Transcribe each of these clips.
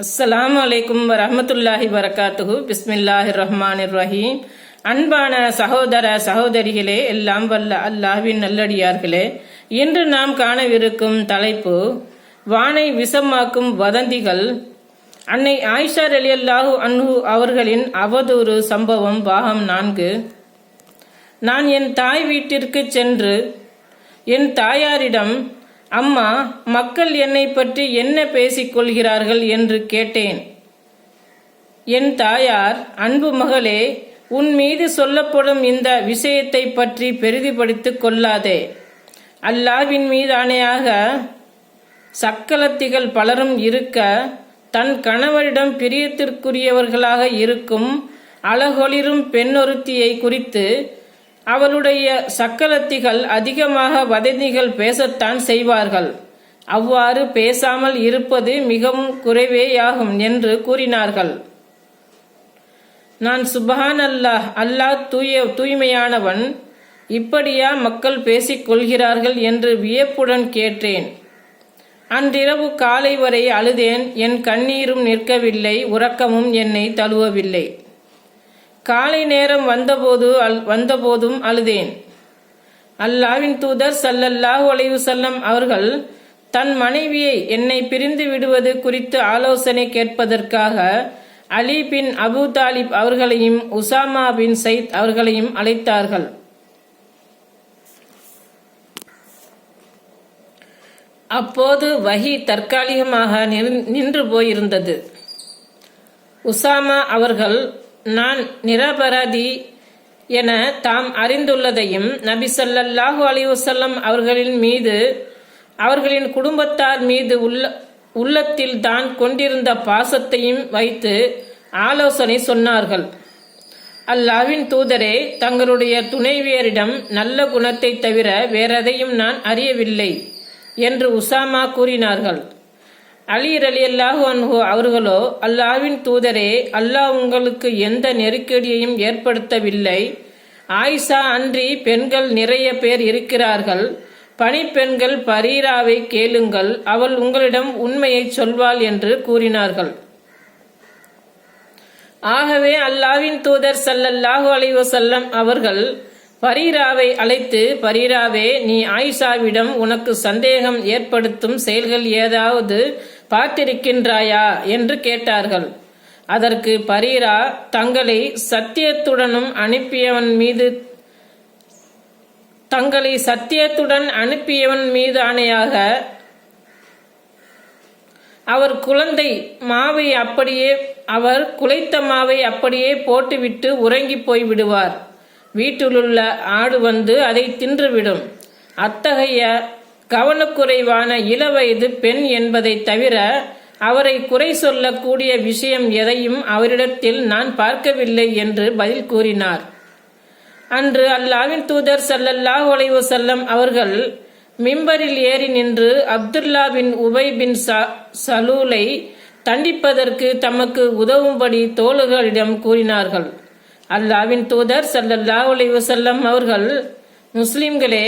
அஸ்ஸலாமு அலைக்கும் வரமத்துல்லாஹி வரகாத்துஹு. பிஸ்மில்லாஹி ரஹ்மான் ரஹீம் அன்பான சகோதர சகோதரிகளே எல்லாம் வல்ல அல்லாஹ்வின் நல்லடியார்களே இன்று நாம் காணவிருக்கும் தலைப்பு வானை விஷமாக்கும் வதந்திகள். அன்னை ஆயிஷா ரலியல்லாஹு அன்ஹு அவர்களின் அவதூறு சம்பவம் பாகம் நான்கு. நான் என் தாய் வீட்டிற்கு சென்று என் தாயாரிடம் அம்மா மக்கள் என்னை பற்றி என்ன பேசிக்கொள்கிறார்கள் என்று கேட்டேன். என் தாயார் அன்பு மகளே உன் மீது சொல்லப்படும் இந்த விஷயத்தை பற்றி பெரிதிப்படுத்திக் கொள்ளாதே. அல்லாவின் மீது ஆணையாக சக்கலத்திகள் பலரும் இருக்க தன் கணவரிடம் பிரியத்திற்குரியவர்களாக இருக்கும் அழகொளிரும் பெண்ணொருத்தியை குறித்து அவளுடைய சக்கரத்திகள் அதிகமாக வதந்திகள் பேசத்தான் செய்வார்கள். அவ்வாறு பேசாமல் இருப்பது மிகவும் குறைவேயாகும் என்று கூறினார்கள். நான் சுபஹான் அல்லாஹ் அல்லாஹ் தூய தூய்மையானவன். இப்படியா மக்கள் பேசிக் கொள்கிறார்கள் என்று வியப்புடன் கேட்டேன். அன்றிரவு காலை வரை அழுதேன். என் கண்ணீரும் நிற்கவில்லை. உறக்கமும் என்னை தழுவவில்லை. காலை நேரம் வந்தபோது அல் வந்தபோதும் அழுதேன். அல்லாவின் தூதர் சல்லல்லாஹு அலைவு செல்லம் அவர்கள் தன் மனைவியை என்னை பிரிந்து விடுவது குறித்து ஆலோசனை கேட்பதற்காக அலி பின் அபு தாலிப் அவர்களையும் உசாமா பின் சயித் அவர்களையும் அழைத்தார்கள். அப்போது வஹி தற்காலிகமாக நின்று போயிருந்தது. உசாமா அவர்கள் நான் நிரபராதி என தாம் அறிந்துள்ளதையும் நபி சல்லல்லாஹு அலிவசல்லம் அவர்களின் மீது அவர்களின் குடும்பத்தார் மீது உள்ள உள்ளத்தில் தான் கொண்டிருந்த பாசத்தையும் வைத்து ஆலோசனை சொன்னார்கள். அல்லாவின் தூதரே தங்களுடைய துணைவியரிடம் நல்ல குணத்தை தவிர வேறெதையும் நான் அறியவில்லை என்று உசாமா கூறினார்கள். அலி அலி அல்லாஹு அன்ஹு அவர்களோ அல்லாவின் தூதரே அல்லாஹ் உங்களுக்கு எந்த நெருக்கடியையும் ஏற்படுத்தவில்லை. ஆயிஷா அன்றி பெண்கள் நிறைய பேர் இருக்கிறார்கள். பணிப்பெண்கள் பரீராவை கேளுங்கள் அவள் உங்களிடம் உண்மையை சொல்வாள் என்று கூறினார்கள். ஆகவே அல்லாவின் தூதர் சல்லல்லாஹு அலைவசல்லம் அவர்கள் பரீராவை அழைத்து பரீராவே நீ ஆயிஷாவிடம் உனக்கு சந்தேகம் ஏற்படுத்தும் செயல்கள் ஏதாவது பார்த்திருக்கின்றாயா? என்று கேட்டார்கள். அதற்கு பரீரா தங்களை சத்தியத்துடனும் அனுப்பியவன் மீது தங்களை சத்தியத்துடன் அனுப்பியவன் மீது ஆணையாக அவர் குழந்தை மாவை அப்படியே அவர் குலைத்த மாவை அப்படியே போட்டுவிட்டு உறங்கி போய் விடுவார். வீட்டிலுள்ள ஆடு வந்து அதை தின்றுவிடும் அத்தகைய கவனக்குறைவான இளவயது பெண் என்பதை தவிர அவரை குறை சொல்லக்கூடிய விஷயம் எதையும் அவரிடத்தில் நான் பார்க்கவில்லை என்று பதில் கூறினார். அன்று அல்லாவின் தூதர் சல்லல்லாஹ் செல்லம் அவர்கள் மிம்பரில் ஏறி நின்று அப்துல்லா பின் உபை பின் சலூலை தண்டிப்பதற்கு தமக்கு உதவும்படி தோழர்களிடம் கூறினார்கள். அல்லாவின் தூதர் சல்லல்லா செல்லம் அவர்கள் முஸ்லிம்களே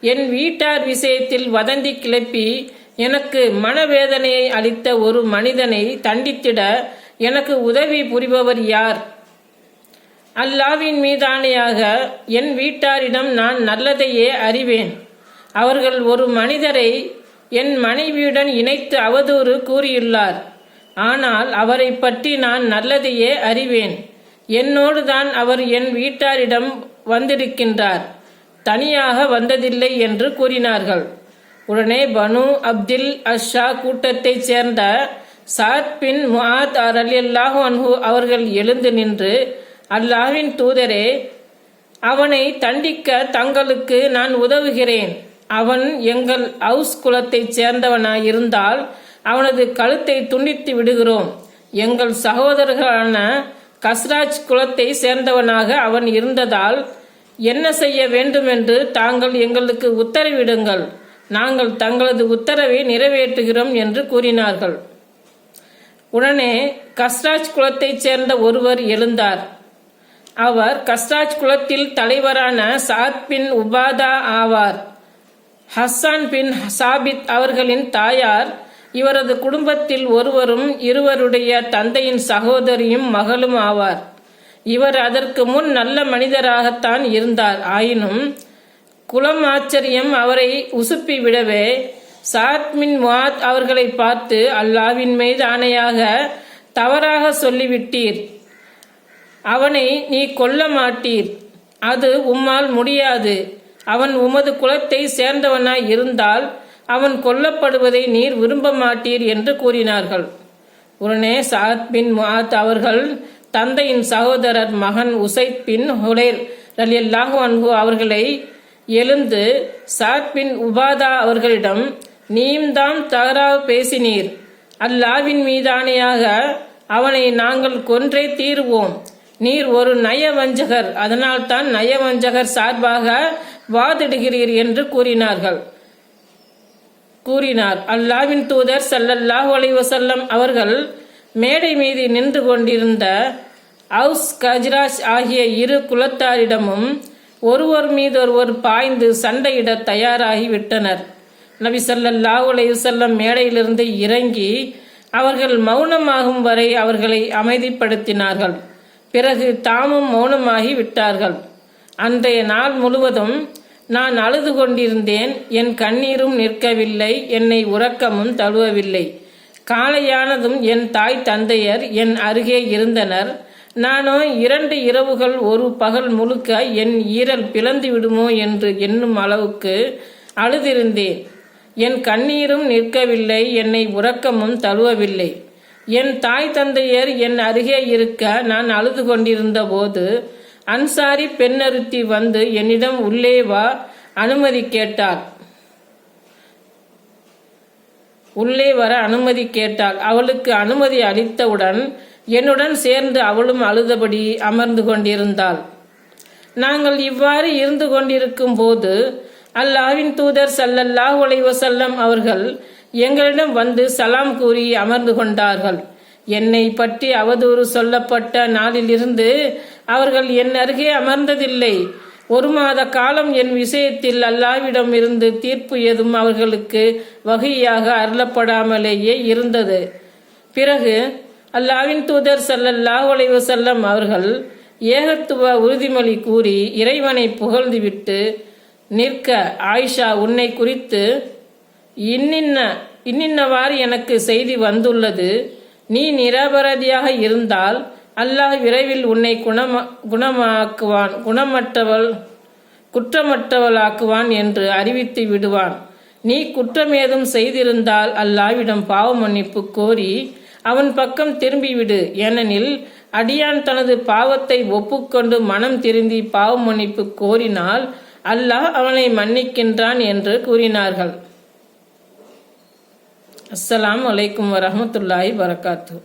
என் வீட்டார் விஷயத்தில் வதந்தி கிளப்பி எனக்கு மனவேதனையை அளித்த ஒரு மனிதனை தண்டித்திட எனக்கு உதவி புரிபவர் யார்? அல்லாவின் மீதானையாக என் வீட்டாரிடம் நான் நல்லதையே அறிவேன். அவர்கள் ஒரு மனிதரை என் மனைவியுடன் இணைத்து அவதூறு கூறியுள்ளார். ஆனால் அவரை பற்றி நான் நல்லதையே அறிவேன். என்னோடு தான் அவர் என் வீட்டாரிடம் வந்திருக்கின்றார். தனியாக வந்ததில்லை என்று கூறினார்கள். உடனே பனு அப்தில் அஷா கூட்டத்தைச் சேர்ந்த சாத் பின் முஹாத் அலியல்லாஹு அன்ஹு அவர்கள் எழுந்து நின்று அல்லாஹின் தூதரே அவனை தண்டிக்க தங்களுக்கு நான் உதவுகிறேன். அவன் எங்கள் ஹவுஸ் குலத்தைச் சேர்ந்தவனாயிருந்தால் அவனது கழுத்தை துண்டித்து விடுகிறோம். எங்கள் சகோதரர்களான கஸ்ராஜ் குலத்தை சேர்ந்தவனாக அவன் இருந்ததால் என்ன செய்ய வேண்டும் என்று தாங்கள் எங்களுக்கு உத்தரவிடுங்கள். நாங்கள் தங்களது உத்தரவை நிறைவேற்றுகிறோம் என்று கூறினார்கள். உடனே கஸ்ராஜ் குலத்தைச் சேர்ந்த ஒருவர் எழுந்தார். அவர் கஸ்ராஜ் குலத்தில் தலைவரான சாத் பின் உபாதா ஆவார். ஹஸ்ஸான் பின் சாபித் அவர்களின் தாயார் இவரது குடும்பத்தில் ஒருவரும் இருவருடைய தந்தையின் சகோதரியும் மகளும் ஆவார். இவர் அதற்கு முன் நல்ல மனிதராகத்தான் இருந்தார். ஆயினும் குலம் ஆச்சரியம் அவரை உசுப்பி விடவே சாத்மின் முவாத் அவர்களை பார்த்து அல்லாவின் மீது ஆணையாக தவறாக சொல்லிவிட்டீர். அவனை நீ கொல்ல மாட்டீர். அது உம்மால் முடியாது. அவன் உமது குலத்தை சேர்ந்தவனாய் இருந்தால் அவன் கொல்லப்படுவதை நீர் விரும்ப மாட்டீர் என்று கூறினார்கள். உடனே சாத் பின் மாத் அவர்கள் தந்தையின் சகோதரர் மகன் உசைத் பின் ஹுலைர் ரலியல்லாஹு அன்ஹு அவர்களை எழுந்து சாத் பின் உபாதா அவர்களிடம் நீயும் தான் தகராக பேசினீர். அல்லாவின் மீதானையாக அவனை நாங்கள் கொன்றே தீருவோம். நீர் ஒரு நயவஞ்சகர். அதனால்தான் நயவஞ்சகர் சார்பாக வாதிடுகிறீர் என்று கூறினார்கள். கூறினார். அல்லாவின் தூதர் சல்லல்லாஹு அலைவசல்லம் அவர்கள் மேடை மீது நின்று கொண்டிருந்த அவுஸ் கஜ்ராஜ் ஆகிய இரு குலத்தாரிடமும் ஒருவர் மீது ஒருவர் பாய்ந்து சண்டையிட தயாராகி விட்டனர். நபி ஸல்லல்லாஹு அலைஹி மேடையிலிருந்து இறங்கி அவர்கள் மௌனமாகும் வரை அவர்களை அமைதிப்படுத்தினார்கள். பிறகு தாமும் மௌனமாகி விட்டார்கள். அன்றைய நாள் முழுவதும் நான் அழுது கொண்டிருந்தேன். என் கண்ணீரும் நிற்கவில்லை. என்னை உறக்கமும் தழுவவில்லை. காலையானதும் என் தாய் தந்தையர் என் அருகே இருந்தனர். நானோ இரண்டு இரவுகள் ஒரு பகல் முழுக்க என் ஈரல் பிளந்து விடுமோ என்று எண்ணும் அளவுக்கு அழுதிருந்தேன். என் கண்ணீரும் நிற்கவில்லை என்னை உறக்கமும் தழுவவில்லை. என் தாய் தந்தையர் என் அருகே இருக்க நான் அழுது கொண்டிருந்த போது அன்சாரி பெண்ணருத்தி வந்து என்னிடம் உள்ளே வா அனுமதி கேட்டாள் உள்ளே வர அனுமதி கேட்டாள். அவளுக்கு அனுமதி அளித்தவுடன் என்னுடன் சேர்ந்து அவளும் அழுதபடி அமர்ந்து கொண்டிருந்தாள். நாங்கள் இவ்வாறு இருந்து கொண்டிருக்கும் போது அல்லாவின் தூதர் சல்லல்லாஹ் உலைவசல்லம் அவர்கள் எங்களிடம் வந்து சலாம் கூறி அமர்ந்து கொண்டார்கள். என்னை பற்றி அவதூறு சொல்லப்பட்ட நாளிலிருந்து அவர்கள் என் அருகே அமர்ந்ததில்லை. ஒரு மாத காலம் என் விஷயத்தில் அல்லாவிடம் இருந்து தீர்ப்பு எதுவும் அவர்களுக்கு வகையாக அருளப்படாமலேயே இருந்தது. பிறகு அல்லாவின் தூதர் ஸல்லல்லாஹு அலைஹி செல்லம் அவர்கள் ஏகத்துவ உறுதிமொழி கூறி இறைவனை புகழ்ந்துவிட்டு நிற்க ஆயிஷா உன்னை குறித்து இன்னின்ன இன்னின்னவாறு எனக்கு செய்தி வந்துள்ளது. நீ நிரபராதியாக இருந்தால் அல்லாஹ் விரைவில் உன்னை குணமா குணமாக்குவான் குணமற்றவள் குற்றமற்றவளாக்குவான் என்று அறிவித்து விடுவான். நீ குற்றமேதும் செய்திருந்தால் அல்லாவிடம் பாவ மன்னிப்பு கோரி அவன் பக்கம் திரும்பிவிடு. ஏனெனில் அடியான் தனது பாவத்தை ஒப்புக்கொண்டு மனம் திருந்தி பாவ மன்னிப்பு கோரினால் அல்லாஹ் அவனை மன்னிக்கின்றான் என்று கூறினார்கள். அஸ்ஸலாம் வலைக்கும் வரமத்துல்லாஹி வரகாத்து